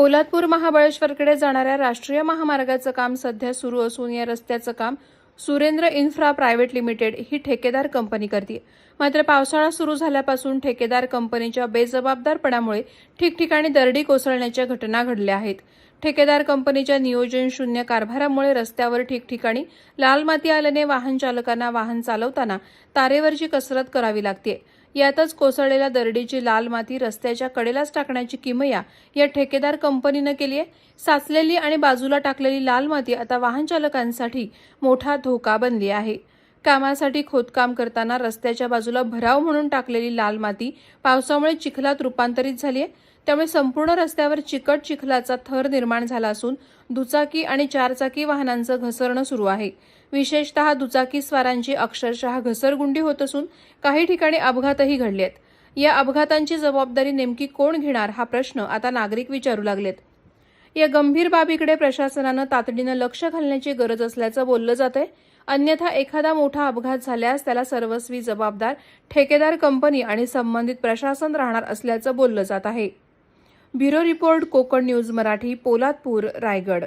पोलादपूर महाबळेश्वरकडे जाणाऱ्या राष्ट्रीय महामार्गाचं काम सध्या सुरू असून या रस्त्याचं काम सुरेंद्र इन्फ्रा प्रायव्हेट लिमिटेड ही ठेकेदार कंपनी करते. मात्र पावसाळा सुरू झाल्यापासून ठेकेदार कंपनीच्या बेजबाबदारपणामुळे ठिकठिकाणी दरडी कोसळण्याच्या घटना घडल्या आहेत. ठेकेदार कंपनीच्या नियोजन शून्य कारभारामुळे रस्त्यावर ठिकठिकाणी लाल माती आल्याने वाहन चालकांना वाहन चालवताना तारेवरची कसरत करावी लागते. यातच कोसळलेल्या दरडीची लाल माती रस्त्याच्या कडेलाच टाकण्याची किमया या ठेकेदार कंपनीनं केली आहे. साचलेली आणि बाजूला टाकलेली लाल माती आता वाहनचालकांसाठी मोठा धोका बनली आहे. कामासाठी खोदकाम करताना रस्त्याच्या बाजूला भराव म्हणून टाकलेली लाल माती पावसामुळे चिखलात रूपांतरित झाली आहे त्यामुळे संपूर्ण रस्त्यावर चिकट चिखलाचा थर निर्माण झाला असून दुचाकी आणि चारचाकी वाहनांचं घसरणं सुरू आहे. विशेषतः दुचाकी स्वारांची अक्षरशः घसरगुंडी होत असून काही ठिकाणी अपघातही घडले आहेत या अपघातांची जबाबदारी नेमकी कोण घेणार हा प्रश्न आता नागरिक विचारू लागलेत. या गंभीर बाबीकडे प्रशासनानं तातडीनं लक्ष घालण्याची गरज असल्याचं बोललं जात आहे अन्यथा एखादा मोठा अपघात झाल्यास त्याला सर्वस्वी जबाबदार ठेकेदार कंपनी आणि संबंधित प्रशासन राहणार असल्याचं बोललं जात आहे. Bureau report Konkan news Marathi Poladpur Raigad.